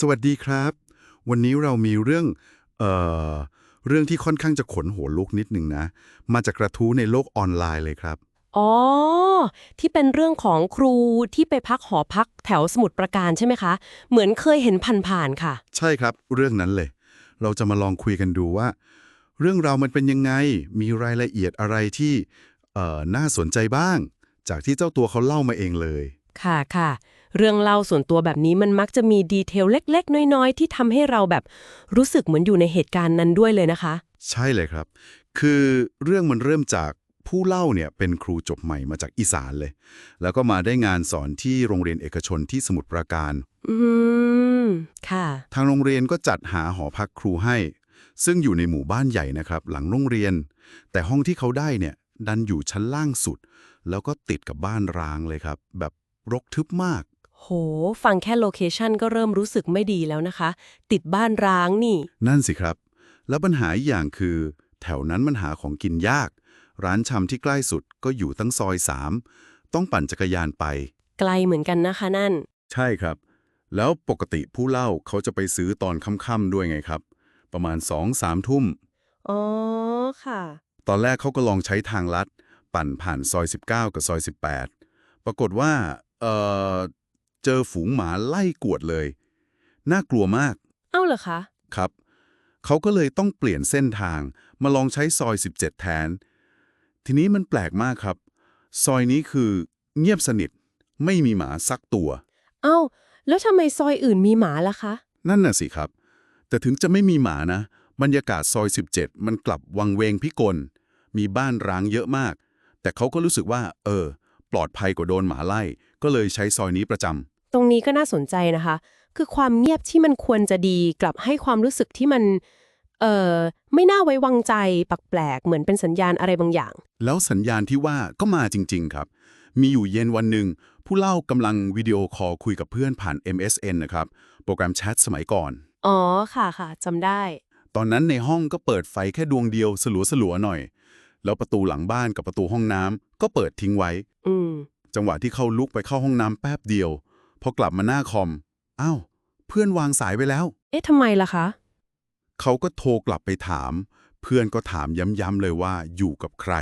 สวัสดีครับ วันนี้เรามีเรื่องเอ่อเรื่องที่ค่อนข้างจะขนหัวลุกนิดนึงนะ มาจากกระทู้ในโลกออนไลน์เลยครับ อ๋อ ที่เป็นเรื่องของครูที่ไปพักหอพักแถวสมุทรปราการใช่ไหมคะ เหมือนเคยเห็นผ่านๆค่ะ ใช่ครับ เรื่องนั้นเลย เราจะมาลองคุยกันดูว่า เรื่องราวมันเป็นยังไง มีรายละเอียดอะไรที่เอ่อน่าสนใจบ้าง จากที่เจ้าตัวเขาเล่ามาเองเลย ค่ะค่ะ เรื่องเล่าส่วนตัวแบบนี้มันมักจะมีดีเทลเล็ก ๆ น้อย ๆ ที่ทำให้เราแบบรู้สึกเหมือนอยู่ในเหตุการณ์นั้นด้วยเลยนะคะ ใช่เลยครับ คือเรื่องมันเริ่มจากผู้เล่าเนี่ยเป็นครูจบใหม่มาจากอีสานเลย แล้วก็มาได้งานสอนที่โรงเรียนเอกชนที่สมุทรปราการ อืม ค่ะ ทางโรงเรียนก็จัดหาหอพักครูให้ ซึ่งอยู่ในหมู่บ้านใหญ่นะครับ หลังโรงเรียน แต่ห้องที่เขาได้เนี่ย ดันอยู่ชั้นล่างสุด แล้วก็ติดกับบ้านร้างเลยครับ แบบรกทึบมาก โห ฟังแค่โลเคชันก็เริ่มรู้สึกไม่ดีแล้วนะคะ ติดบ้านร้างนี่ นั่นสิครับ แล้วปัญหาอีกอย่างคือ แถวนั้นมันหาของกินยาก ร้านชำที่ใกล้สุดก็อยู่ตั้งซอยสามต้องปั่นจักรยานไป ไกลเหมือนกันนะคะนั่น ใช่ครับ แล้วปกติผู้เล่าเขาจะไปซื้อตอนค่ำๆด้วยไงครับ ประมาณ2อสามทุ่ม อ๋อ ค่ะ ตอนแรกเขาก็ลองใช้ทางลัด ปั่นผ่านซอย 19 กับซอย 18 ปรากฏว่า เอ่อ เจอฝูงหมาไล่กวดเลย น่ากลัวมาก เอ้าเหรอคะ ครับ เขาก็เลยต้องเปลี่ยนเส้นทาง มาลองใช้ซอย 17 แทน ทีนี้มันแปลกมากครับ ซอยนี้คือเงียบสนิท ไม่มีหมาสักตัว เอ้า แล้วทำไมซอยอื่นมีหมาล่ะคะ นั่นน่ะสิครับ แต่ถึงจะไม่มีหมานะ บรรยากาศซอย 17 มันกลับวังเวงพิกล มีบ้านร้างเยอะมาก แต่เขาก็รู้สึกว่า เออ ปลอดภัยกว่าโดนหมาไล่ ก็เลยใช้ซอยนี้ประจำตรงนี้ก็น่าสนใจนะคะ คือความเงียบที่มันควรจะดีกลับให้ความรู้สึกที่มัน เอ่อ ไม่น่าไว้วางใจปักแปลกเหมือนเป็นสัญญาณอะไรบางอย่าง แล้วสัญญาณที่ว่าก็มาจริง ๆ ครับ มีอยู่เย็นวันหนึ่ง ผู้เล่ากำลังวิดีโอคอลคุยกับเพื่อนผ่าน MSN นะครับ โปรแกรมแชทสมัยก่อน อ๋อ ค่ะค่ะจำได้ ตอนนั้นในห้องก็เปิดไฟแค่ดวงเดียวสลัวๆหน่อย แล้วประตูหลังบ้านกับประตูห้องน้ำก็เปิดทิ้งไว้ อืม จังหวะที่เขาลุกไปเข้าห้องน้ำแป๊บเดียว พอกลับมาหน้าคอม อ้าว เพื่อนวางสายไปแล้ว เอ๊ะทำไมล่ะคะ เขาก็โทรกลับไปถาม เพื่อนก็ถามย้ำๆเลยว่าอยู่กับใคร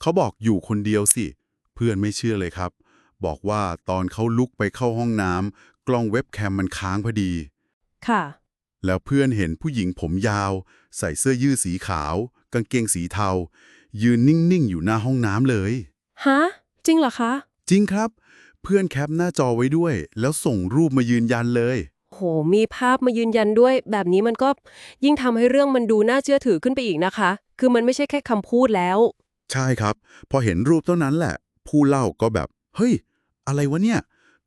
เขาบอกอยู่คนเดียวสิ เพื่อนไม่เชื่อเลยครับ บอกว่าตอนเขาลุกไปเข้าห้องน้ำกล้องเว็บแคมมันค้างพอดี ค่ะ แล้วเพื่อนเห็นผู้หญิงผมยาว ใส่เสื้อยืดสีขาว กางเกงสีเทา ยืนนิ่ง ๆ อยู่หน้าห้องน้ำเลย ฮะ จริงเหรอคะ จริงครับ เพื่อนแคปหน้าจอไว้ด้วย แล้วส่งรูปมายืนยันเลย โห มีภาพมายืนยันด้วย แบบนี้มันก็ยิ่งทำให้เรื่องมันดูน่าเชื่อถือขึ้นไปอีกนะคะ คือมันไม่ใช่แค่คำพูดแล้ว ใช่ครับ พอเห็นรูปเท่านั้นแหละ ผู้เล่าก็แบบ เฮ้ย อะไรวะเนี่ย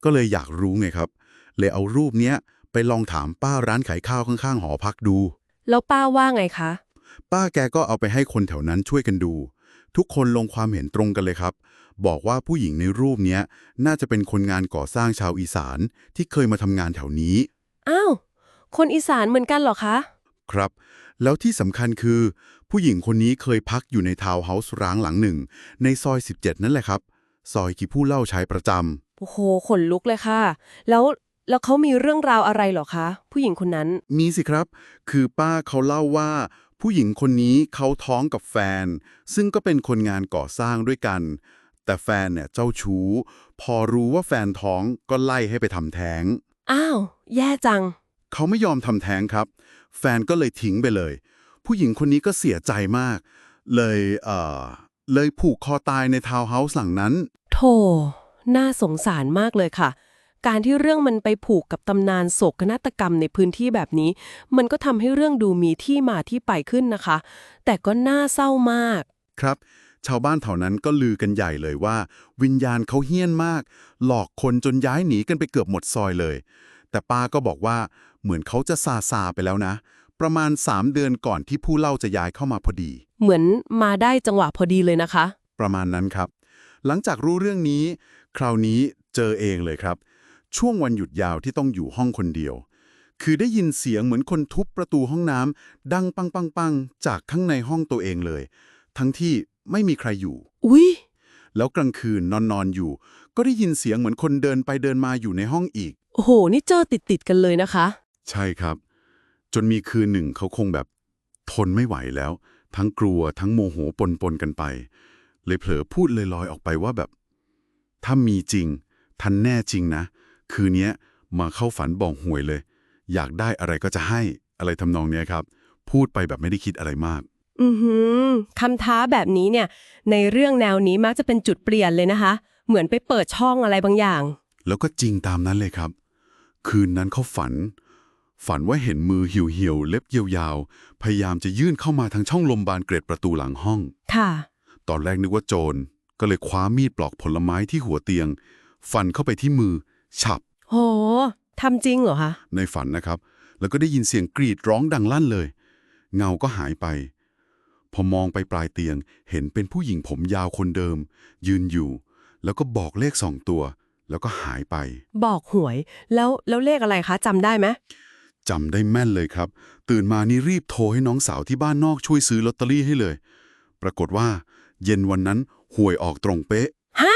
ก็เลยอยากรู้ไงครับ เลยเอารูปเนี้ยไปลองถามป้าร้านขายข้าวข้างๆหอพักดู แล้วป้าว่าไงคะ ป้าแกก็เอาไปให้คนแถวนั้นช่วยกันดู ทุกคนลงความเห็นตรงกันเลยครับ บอกว่าผู้หญิงในรูปเนี้ยน่าจะเป็นคนงานก่อสร้างชาวอีสานที่เคยมาทำงานแถวนี้ อ้าว คนอีสานเหมือนกันเหรอคะ ครับ แล้วที่สำคัญคือ ผู้หญิงคนนี้เคยพักอยู่ในทาวน์เฮาส์ร้างหลังหนึ่ง ในซอย 17 นั่นแหละครับ ซอยที่ผู้เล่าใช้ประจโอ้โห ขนลุกเลยค่ะ แล้วแล้วเขามีเรื่องราวอะไรเหรอคะ ผู้หญิงคนนั้นำมีสิครับ คือป้าเขาเล่าว่า ผู้หญิงคนนี้เขาท้องกับแฟน ซึ่งก็เป็นคนงานก่อสร้างด้วยกัน แต่แฟนเนี่ยเจ้าชู้ พอรู้ว่าแฟนท้องก็ไล่ให้ไปทำแท้ง อ้าว แย่จัง เขาไม่ยอมทำแท้งครับ แฟนก็เลยทิ้งไปเลย ผู้หญิงคนนี้ก็เสียใจมาก เลยเอ่อเลยผูกคอตายในทาวน์เฮาส์หลังนั้น โธ่น่าสงสารมากเลยค่ะ การที่เรื่องมันไปผูกกับตำนานโศกนาฏกรรมในพื้นที่แบบนี้ มันก็ทำให้เรื่องดูมีที่มาที่ไปขึ้นนะคะ แต่ก็น่าเศร้ามาก ครับ ชาวบ้านแถวนั้นก็ลือกันใหญ่เลยว่า วิญญาณเขาเฮี้ยนมาก หลอกคนจนย้ายหนีกันไปเกือบหมดซอยเลย แต่ป้าก็บอกว่าเหมือนเขาจะซาซาไปแล้วนะ ประมาณ 3 เดือนก่อนที่ผู้เล่าจะย้ายเข้ามาพอดี เหมือนมาได้จังหวะพอดีเลยนะคะ ประมาณนั้นครับ หลังจากรู้เรื่องนี้ คราวนี้เจอเองเลยครับ ช่วงวันหยุดยาวที่ต้องอยู่ห้องคนเดียว คือได้ยินเสียงเหมือนคนทุบประตูห้องน้ำดังปังปังปังจากข้างในห้องตัวเองเลย ทั้งที่ไม่มีใครอยู่ อุ๊ย แล้วกลางคืนนอนนอนอยู่ ก็ได้ยินเสียงเหมือนคนเดินไปเดินมาอยู่ในห้องอีก โอ้โห นี่เจอติดติดๆกันเลยนะคะ ใช่ครับ จนมีคืนหนึ่งเขาคงแบบ ทนไม่ไหวแล้ว ทั้งกลัวทั้งโมโหปนปนๆกันไป เลยเผลอพูดลอยๆออกไปว่าแบบ ถ้ามีจริง ทันแน่จริงนะ คืนเนี้ยมาเข้าฝันบอกหวยเลย อยากได้อะไรก็จะให้อะไรทำนองเนี้ยครับ พูดไปแบบไม่ได้คิดอะไรมาก อือหือคำท้าแบบนี้เนี่ย ในเรื่องแนวนี้มักจะเป็นจุดเปลี่ยนเลยนะคะ เหมือนไปเปิดช่องอะไรบางอย่าง แล้วก็จริงตามนั้นเลยครับ คืนนั้นเขาฝัน ฝันว่าเห็นมือเหี่ยวๆเล็บยาวๆพยายามจะยื่นเข้ามาทางช่องลมบานเกรดประตูหลังห้อง ค่ะ ตอนแรกนึกว่าโจรก็เลยคว้ามีดปลอกผลไม้ที่หัวเตียง ฟันเข้าไปที่มือ ฉับ โหทำจริงเหรอคะ ในฝันนะครับ แล้วก็ได้ยินเสียงกรีดร้องดังลั่นเลย เงาก็หายไป พอมองไปปลายเตียง เห็นเป็นผู้หญิงผมยาวคนเดิม ยืนอยู่ แล้วก็บอกเลขสองตัว แล้วก็หายไป บอกหวย แล้วแล้วเลขอะไรคะจำได้ไหมจำได้แม่นเลยครับ ตื่นมานี่รีบโทรให้น้องสาวที่บ้านนอกช่วยซื้อลอตเตอรี่ให้เลย ปรากฏว่า เย็นวันนั้นหวยออกตรงเป๊ะ ฮะ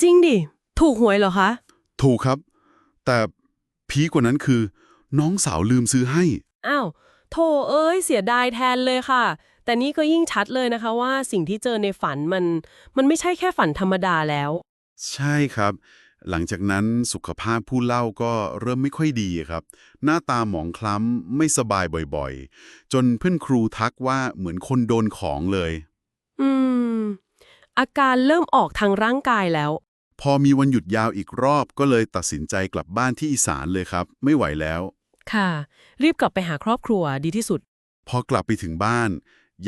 จริงดิ ถูกหวยเหรอคะ ถูกครับ แต่พีคกว่านั้นคือ น้องสาวลืมซื้อให้ อ้าวโถเอ้ย เสียดายแทนเลยค่ะ แต่นี่ก็ยิ่งชัดเลยนะคะว่าสิ่งที่เจอในฝันมัน มันไม่ใช่แค่ฝันธรรมดาแล้ว ใช่ครับ หลังจากนั้นสุขภาพผู้เล่าก็เริ่มไม่ค่อยดีครับ หน้าตาหมองคล้ำไม่สบายบ่อยๆ จนเพื่อนครูทักว่าเหมือนคนโดนของเลย อืม อาการเริ่มออกทางร่างกายแล้ว พอมีวันหยุดยาวอีกรอบก็เลยตัดสินใจกลับบ้านที่อีสานเลยครับ ไม่ไหวแล้ว ค่ะ รีบกลับไปหาครอบครัวดีที่สุด พอกลับไปถึงบ้าน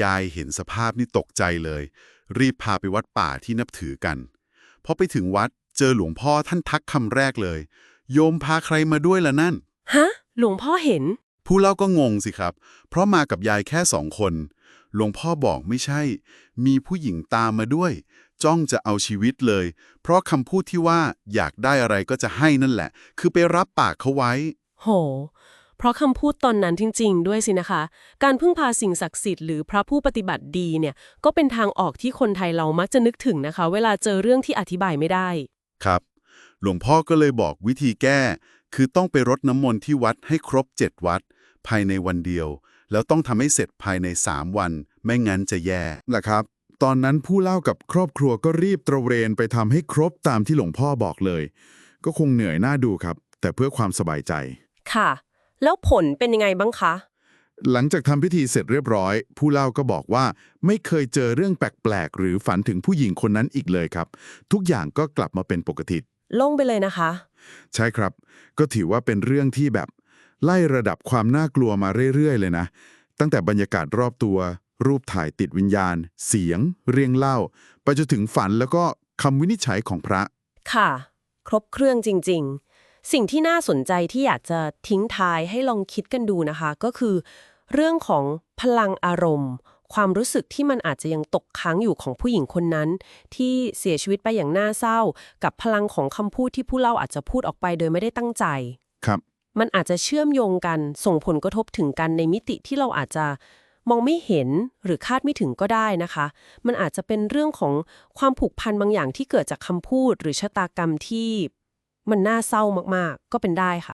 ยายเห็นสภาพนี่ตกใจเลย รีบพาไปวัดป่าที่นับถือกัน พอไปถึงวัดเจอหลวงพ่อท่านทักคำแรกเลย โยมพาใครมาด้วยล่ะนั่น ฮะ หลวงพ่อเห็น ผู้เล่าก็งงสิครับ เพราะมากับยายแค่สองคน หลวงพ่อบอกไม่ใช่ มีผู้หญิงตามมาด้วย จ้องจะเอาชีวิตเลย เพราะคำพูดที่ว่าอยากได้อะไรก็จะให้นั่นแหละ คือไปรับปากเขาไว้ โห เพราะคำพูดตอนนั้นจริง ๆ ด้วยสินะคะ การพึ่งพาสิ่งศักดิ์สิทธิ์หรือพระผู้ปฏิบัติดีเนี่ย ก็เป็นทางออกที่คนไทยเรามักจะนึกถึงนะคะ เวลาเจอเรื่องที่อธิบายไม่ได้ ครับ หลวงพ่อก็เลยบอกวิธีแก้ คือต้องไปรดน้ำมนต์ที่วัดให้ครบ7วัด ภายในวันเดียว แล้วต้องทำให้เสร็จภายใน3วัน ไม่งั้นจะแย่นะครับ ตอนนั้นผู้เล่ากับครอบครัวก็รีบตระเวนไปทำให้ครบตามที่หลวงพ่อบอกเลย ก็คงเหนื่อยน่าดูครับ แต่เพื่อความสบายใจ ค่ะ แล้วผลเป็นยังไงบ้างคะ หลังจากทำพิธีเสร็จเรียบร้อย ผู้เล่าก็บอกว่าไม่เคยเจอเรื่องแปลกๆ หรือฝันถึงผู้หญิงคนนั้นอีกเลยครับ ทุกอย่างก็กลับมาเป็นปกติลงไปเลยนะคะ ใช่ครับ ก็ถือว่าเป็นเรื่องที่แบบ ไล่ระดับความน่ากลัวมาเรื่อยๆ เลยนะ ตั้งแต่บรรยากาศรอบตัว รูปถ่ายติดวิญญาณ เสียง เรียงเล่า ไปจนถึงฝันแล้วก็คำวินิจฉัยของพระ ค่ะ ครบเครื่องจริง ๆ สิ่งที่น่าสนใจที่อยากจะทิ้งท้ายให้ลองคิดกันดูนะคะ ก็คือ เรื่องของพลังอารมณ์ ความรู้สึกที่มันอาจจะยังตกค้างอยู่ของผู้หญิงคนนั้น ที่เสียชีวิตไปอย่างน่าเศร้า กับพลังของคำพูดที่ผู้เล่าอาจจะพูดออกไปโดยไม่ได้ตั้งใจ ครับ มันอาจจะเชื่อมโยงกันส่งผลกระทบถึงกันในมิติที่เราอาจจะ มองไม่เห็นหรือคาดไม่ถึงก็ได้นะคะ มันอาจจะเป็นเรื่องของความผูกพันบางอย่างที่เกิดจากคำพูด หรือชะตากรรมที่มันน่าเศร้ามากๆ ก็เป็นได้ค่ะ